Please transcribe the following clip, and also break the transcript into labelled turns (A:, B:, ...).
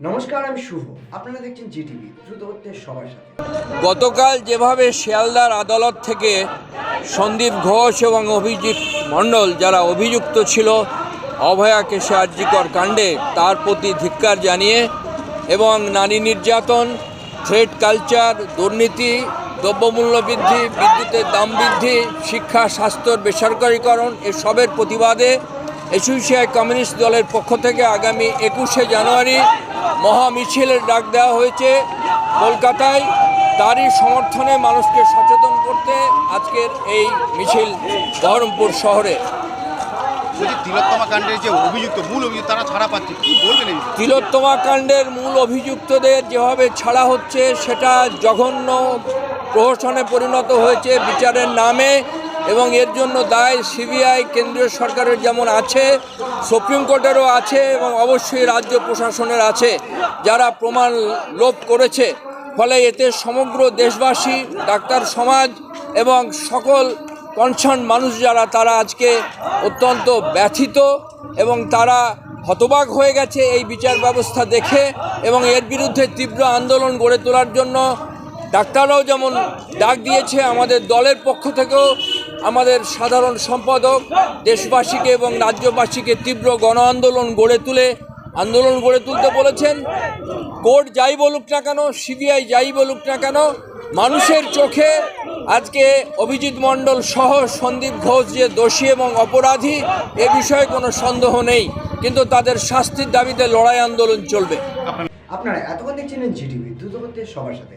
A: নমস্কার, আমি শুভ। আপনারা দেখছেন দ্রুত হচ্ছে সবার সাথে।
B: গতকাল যেভাবে শিয়ালদার আদালত থেকে সন্দীপ ঘোষ এবং অভিজিৎ মণ্ডল, যারা অভিযুক্ত ছিল, অভয়া কেশে আর্যিকর কাণ্ডে তার প্রতি ধিক্কার জানিয়ে এবং নারী নির্যাতন থ্রেড কালচার, দুর্নীতি, দ্রব্যমূল্য বৃদ্ধি, বিদ্যুতের দাম বৃদ্ধি, শিক্ষা, স্বাস্থ্যর বেসরকারীকরণ, এসবের প্রতিবাদে এসোসিয়াই কমিউনিস্ট দলের পক্ষ থেকে আগামী একুশে জানুয়ারি মহা মিছিলের ডাক দেওয়া হয়েছে কলকাতায়। তারই সমর্থনে মানুষকে সচেতন করতে আজকের এই মিছিল বহরমপুর শহরে।
C: তিলোত্তমা কাণ্ডের যে অভিযুক্ত মূল অভিযুক্ত তারা ছাড়া পাচ্ছে কি বলবেন
B: তিলোত্তমা কাণ্ডের মূল অভিযুক্তদের যেভাবে ছাড়া হচ্ছে সেটা জঘন্য প্রহসনে পরিণত হয়েছে বিচারের নামে। এবং এর জন্য দায় সিবিআই, কেন্দ্রীয় সরকারের যেমন আছে, সুপ্রিম কোর্টেরও আছে এবং অবশ্যই রাজ্য প্রশাসনের আছে। যারা প্রমাণ লোপ করেছে, ফলে এতে সমগ্র দেশবাসী, ডাক্তার সমাজ এবং সকল কনসার্ন মানুষ যারা, তারা আজকে অত্যন্ত ব্যথিত এবং তারা হতবাক হয়ে গেছে এই বিচার ব্যবস্থা দেখে এবং এর বিরুদ্ধে তীব্র আন্দোলন গড়ে তোলার জন্য ডাক্তাররাও যেমন ডাক দিয়েছে, আমাদের দলের পক্ষ থেকেও আমাদের সাধারণ সম্পাদক, দেশবাসীকে এবং রাজ্যবাসীকে তীব্র গণ আন্দোলন গড়ে তুলে, আন্দোলন গড়ে তুলতে বলেছেন। কোর্ট যাই বলুক না কেন, সিবিআই যাই বলুক না কেন, মানুষের চোখে আজকে অভিজিৎ মণ্ডল সহ সন্দীপ ঘোষ যে দোষী এবং অপরাধী, এ বিষয়ে কোনো সন্দেহ নেই। কিন্তু তাদের শাস্তির দাবিতে লড়াই আন্দোলন চলবে।
A: আপনারা এতক্ষণ দেখছিলেন জিটিভি দ্রুত সবার সাথে।